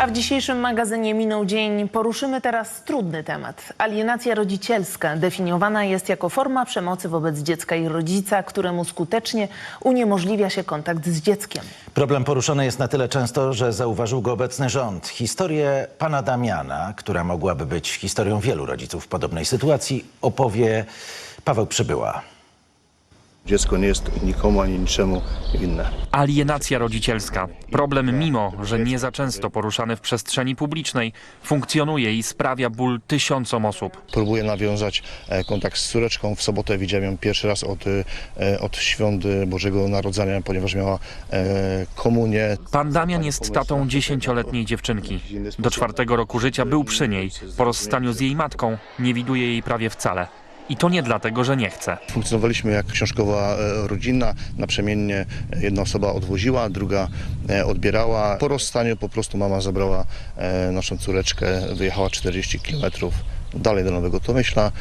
A w dzisiejszym magazynie Minął Dzień poruszymy teraz trudny temat. Alienacja rodzicielska definiowana jest jako forma przemocy wobec dziecka i rodzica, któremu skutecznie uniemożliwia się kontakt z dzieckiem. Problem poruszony jest na tyle często, że zauważył go obecny rząd. Historię pana Damiana, która mogłaby być historią wielu rodziców w podobnej sytuacji, opowie Paweł Przybyła. Dziecko nie jest nikomu ani niczemu winne. Alienacja rodzicielska. Problem, mimo że nie za często poruszany w przestrzeni publicznej, funkcjonuje i sprawia ból tysiącom osób. Próbuję nawiązać e, kontakt z córeczką. W sobotę widziałem ją pierwszy raz od, e, od świąt Bożego Narodzenia, ponieważ miała e, komunię. Pan Damian jest tatą dziesięcioletniej dziewczynki. Do czwartego roku życia był przy niej. Po rozstaniu z jej matką nie widuje jej prawie wcale. I to nie dlatego, że nie chce. Funkcjonowaliśmy jak książkowa e, rodzina. Naprzemiennie jedna osoba odwoziła, druga e, odbierała. Po rozstaniu po prostu mama zabrała e, naszą córeczkę, wyjechała 40 kilometrów dalej do Nowego Tomyśla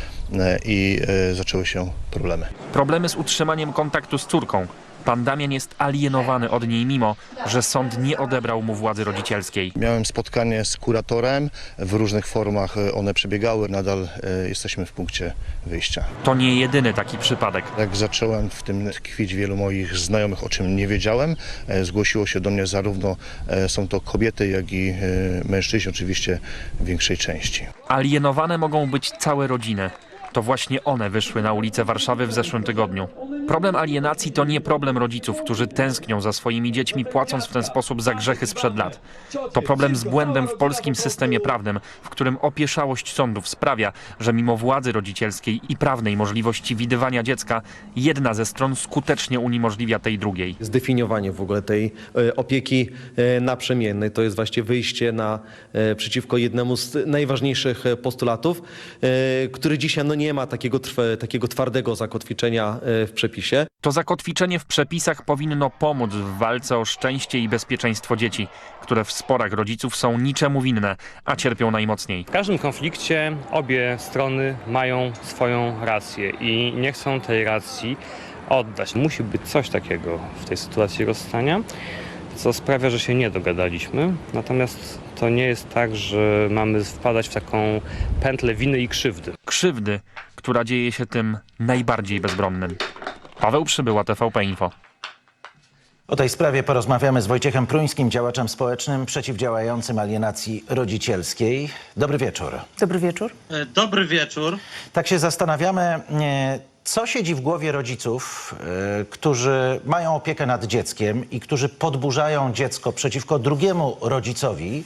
i zaczęły się problemy. Problemy z utrzymaniem kontaktu z córką. Pan Damian jest alienowany od niej, mimo że sąd nie odebrał mu władzy rodzicielskiej. Miałem spotkanie z kuratorem, w różnych formach e, one przebiegały, nadal e, jesteśmy w punkcie wyjścia. To nie jedyny taki przypadek. Jak zacząłem w tym tkwić wielu moich znajomych, o czym nie wiedziałem, e, zgłosiło się do mnie zarówno są to kobiety, jak i mężczyźni, oczywiście w większej części. Alienowane mogą być całe rodziny. To właśnie one wyszły na ulice Warszawy w zeszłym tygodniu. Problem alienacji to nie problem rodziców, którzy tęsknią za swoimi dziećmi, płacąc w ten sposób za grzechy sprzed lat. To problem z błędem w polskim systemie prawnym, w którym opieszałość sądów sprawia, że mimo władzy rodzicielskiej i prawnej możliwości widywania dziecka, jedna ze stron skutecznie uniemożliwia tej drugiej. zdefiniowanie w ogóle tej e, opieki e, naprzemiennej. To jest właśnie wyjście na, e, przeciwko jednemu z najważniejszych postulatów, który dzisiaj no, nie ma takiego, trwe, takiego twardego zakotwiczenia e, w przepisie. To zakotwiczenie w przepisach powinno pomóc w walce o szczęście i bezpieczeństwo dzieci, które w sporach rodziców są niczemu winne, a cierpią najmocniej. W każdym konflikcie obie strony mają swoją rację i nie chcą tej racji oddać. Musi być coś takiego w tej sytuacji rozstania, co sprawia, że się nie dogadaliśmy. Natomiast to nie jest tak, że mamy wpadać w taką pętlę winy i krzywdy. Krzywdy, która dzieje się tym najbardziej bezbronnym. Paweł Przybyła, TVP Info. O tej sprawie porozmawiamy z Wojciechem Pruńskim, działaczem społecznym przeciwdziałającym alienacji rodzicielskiej. Dobry wieczór. Dobry wieczór. E, Dobry wieczór. Tak się zastanawiamy, e, co siedzi w głowie rodziców, e, którzy mają opiekę nad dzieckiem i którzy podburzają dziecko przeciwko drugiemu rodzicowi.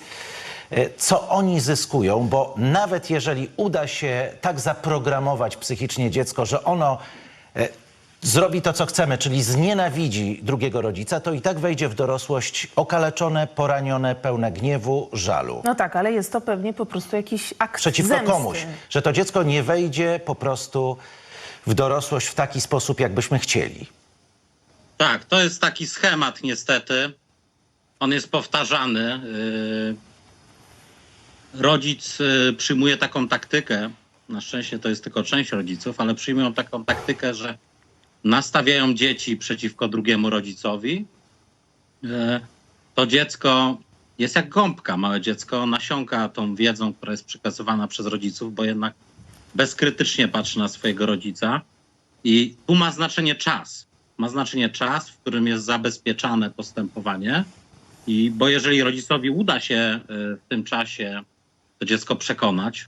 E, Co oni zyskują, bo nawet jeżeli uda się tak zaprogramować psychicznie dziecko, że ono e, zrobi to, co chcemy, czyli znienawidzi drugiego rodzica, to i tak wejdzie w dorosłość okaleczone, poranione, pełne gniewu, żalu No tak, ale jest to pewnie po prostu jakiś akt przeciwko zemsty. komuś, że to dziecko nie wejdzie po prostu w dorosłość w taki sposób, jakbyśmy chcieli. Tak, to jest taki schemat niestety. On jest powtarzany. Yy, Rodzic yy, przyjmuje taką taktykę. Na szczęście to jest tylko część rodziców, ale przyjmują taką taktykę, że nastawiają dzieci przeciwko drugiemu rodzicowi. Yy, To dziecko jest jak gąbka. Małe dziecko nasiąka tą wiedzą, która jest przekazywana przez rodziców, bo jednak bezkrytycznie patrzy na swojego rodzica. I tu ma znaczenie czas. Ma znaczenie czas, w którym jest zabezpieczane postępowanie. I bo jeżeli rodzicowi uda się e, w tym czasie to dziecko przekonać,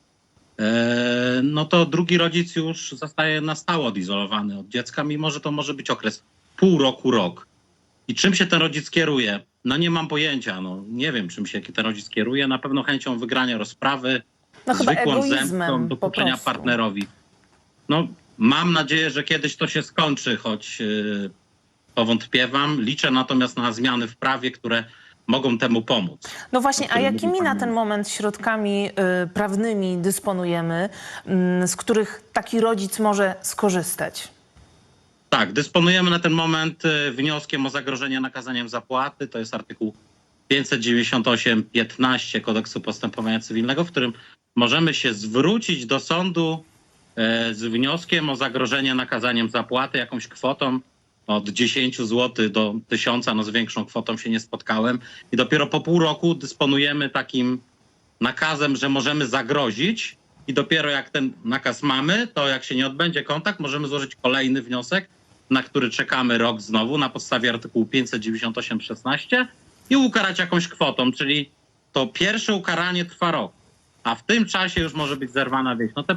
e, no to drugi rodzic już zostaje na stałe odizolowany od dziecka, mimo że to może być okres pół roku, rok. I czym się ten rodzic kieruje? No nie mam pojęcia. No, nie wiem, czym się ten rodzic kieruje. Na pewno chęcią wygrania rozprawy, No zwykłą zemstą, dokuczenia partnerowi. No, mam nadzieję, że kiedyś to się skończy, choć yy, powątpiewam. Liczę natomiast na zmiany w prawie, które mogą temu pomóc. No właśnie, a jakimi na ten moment środkami y, prawnymi dysponujemy, mm, z których taki rodzic może skorzystać? Tak, dysponujemy na ten moment y, wnioskiem o zagrożenie nakazaniem zapłaty. To jest artykuł 598.15 Kodeksu Postępowania Cywilnego, w którym możemy się zwrócić do sądu e, z wnioskiem o zagrożenie nakazaniem zapłaty jakąś kwotą od 10 zł do 1000, no z większą kwotą się nie spotkałem. I dopiero po pół roku dysponujemy takim nakazem, że możemy zagrozić i dopiero jak ten nakaz mamy, to jak się nie odbędzie kontakt, możemy złożyć kolejny wniosek, na który czekamy rok znowu na podstawie artykułu 598.16 i ukarać jakąś kwotą, czyli to pierwsze ukaranie trwa rok, a w tym czasie już może być zerwana wieś. No te,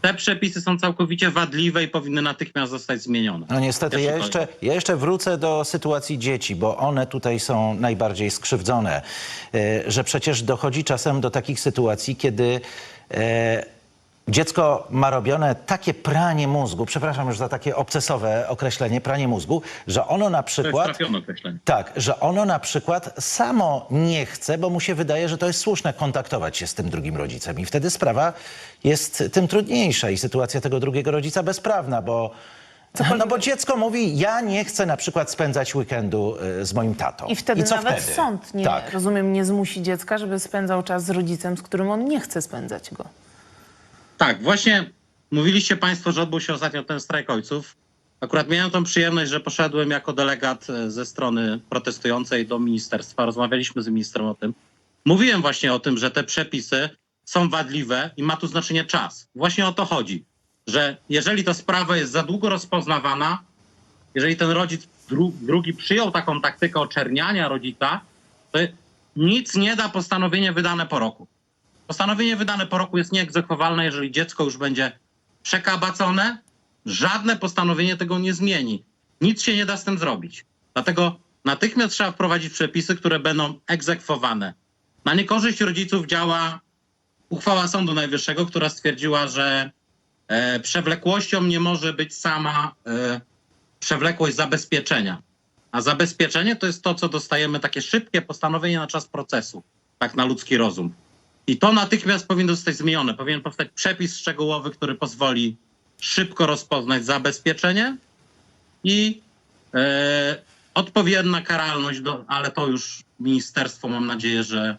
te przepisy są całkowicie wadliwe i powinny natychmiast zostać zmienione. No niestety, ja jeszcze, ja jeszcze wrócę do sytuacji dzieci, bo one tutaj są najbardziej skrzywdzone. E, Że przecież dochodzi czasem do takich sytuacji, kiedy e, dziecko ma robione takie pranie mózgu, przepraszam już za takie obcesowe określenie, pranie mózgu, że ono na To jest przykład... trafione określenie. Tak, że ono na przykład samo nie chce, bo mu się wydaje, że to jest słuszne kontaktować się z tym drugim rodzicem. I wtedy sprawa jest tym trudniejsza i sytuacja tego drugiego rodzica bezprawna, bo. No bo dziecko mówi, ja nie chcę na przykład spędzać weekendu y, z moim tatą. I wtedy co nawet wtedy? sąd, nie, Tak. rozumiem, nie zmusi dziecka, żeby spędzał czas z rodzicem, z którym on nie chce spędzać go. Tak, właśnie mówiliście Państwo, że odbył się ostatnio ten strajk ojców. Akurat miałem tą przyjemność, że poszedłem jako delegat e, ze strony protestującej do ministerstwa. Rozmawialiśmy z ministrem o tym. Mówiłem właśnie o tym, że te przepisy są wadliwe i ma tu znaczenie czas. Właśnie o to chodzi, że jeżeli ta sprawa jest za długo rozpoznawana, jeżeli ten rodzic dru drugi przyjął taką taktykę oczerniania rodzica, to nic nie da postanowienie wydane po roku. Postanowienie wydane po roku jest nieegzekwowalne, jeżeli dziecko już będzie przekabacone. Żadne postanowienie tego nie zmieni. Nic się nie da z tym zrobić. Dlatego natychmiast trzeba wprowadzić przepisy, które będą egzekwowane. Na niekorzyść rodziców działa uchwała Sądu Najwyższego, która stwierdziła, że e, przewlekłością nie może być sama e, przewlekłość zabezpieczenia. A zabezpieczenie to jest to, co dostajemy, takie szybkie postanowienie na czas procesu, tak na ludzki rozum. I to natychmiast powinno zostać zmienione. Powinien powstać przepis szczegółowy, który pozwoli szybko rozpoznać zabezpieczenie i e, odpowiednia karalność, do, ale to już ministerstwo, mam nadzieję, że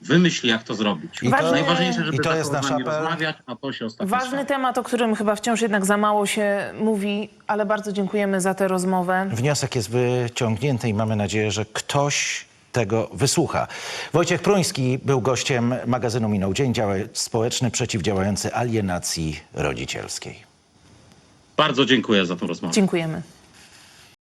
wymyśli, jak to zrobić. I to- Najważniejsze, żeby i to jest nasz nami apel. rozmawiać, a to się ostatnio Ważny stało. temat, o którym chyba wciąż jednak za mało się mówi, ale bardzo dziękujemy za tę rozmowę. Wniosek jest wyciągnięty i mamy nadzieję, że ktoś tego wysłucha. Wojciech Pruński był gościem magazynu Minął Dzień, działacz społeczny przeciwdziałający alienacji rodzicielskiej. Bardzo dziękuję za tę rozmowę. Dziękujemy.